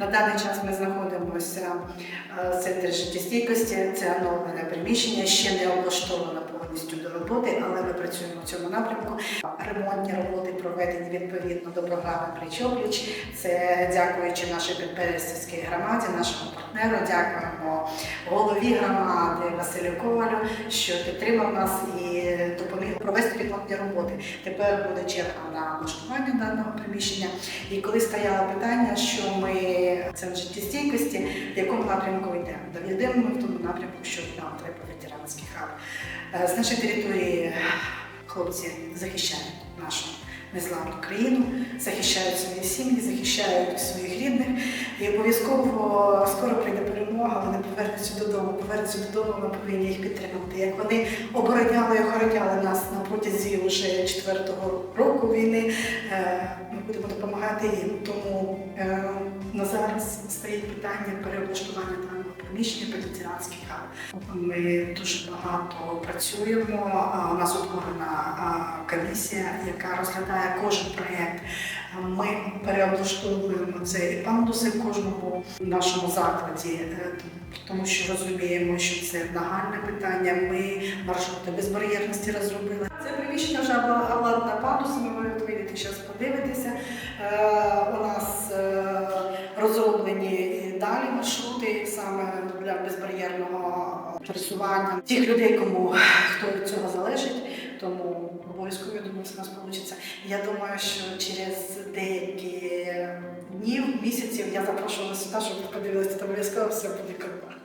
На даний час ми знаходимося е, в центрі життєстійкості. Це оновлене приміщення, ще не облаштовано повністю до роботи, але ми працюємо в цьому напрямку. Ремонтні роботи проведені відповідно до програми Пліч-опліч. Це дякуючи нашій підперестівській громаді, нашому партнеру. Дякуємо голові громади Василю Ковалю, що підтримав нас і допоміг провести ремонтні роботи. Тепер буде черга на облаштування даного приміщення. І коли стояло питання, що ми центр життєстійкості, в якому напрямку йдемо, ми в тому напрямку, що нам треба ветеранський хаб. Е, З нашої території хлопці захищають нашу незламну країну, захищають свої сім'ї, захищають своїх рідних. І обов'язково скоро прийде перемога, вони повернуться додому, повернуться додому, ми повинні їх підтримати. Як вони обороняли і охороняли нас на протязі вже четвертого року війни, е, ми будемо допомагати їм. Тому питання переоблаштування даного приміщення під ветеранський хаб. Ми дуже багато працюємо. У нас утворена комісія, яка розглядає кожен проєкт. Ми переоблаштовуємо це і пандуси в кожному нашому закладі, е, тому що розуміємо, що це нагальне питання. Ми маршрути безбар'єрності розробили. Це приміщення вже обладнане пандусами. Ви вийти зараз подивитися. Е, далі маршрути саме для безбар'єрного пересування тих людей, кому хто від цього залежить. Тому обов'язково я думаю, що у нас вийде. Я думаю, що через деякі днів, місяців я запрошую вас сюди, щоб ви подивилися, там обов'язково все буде круто.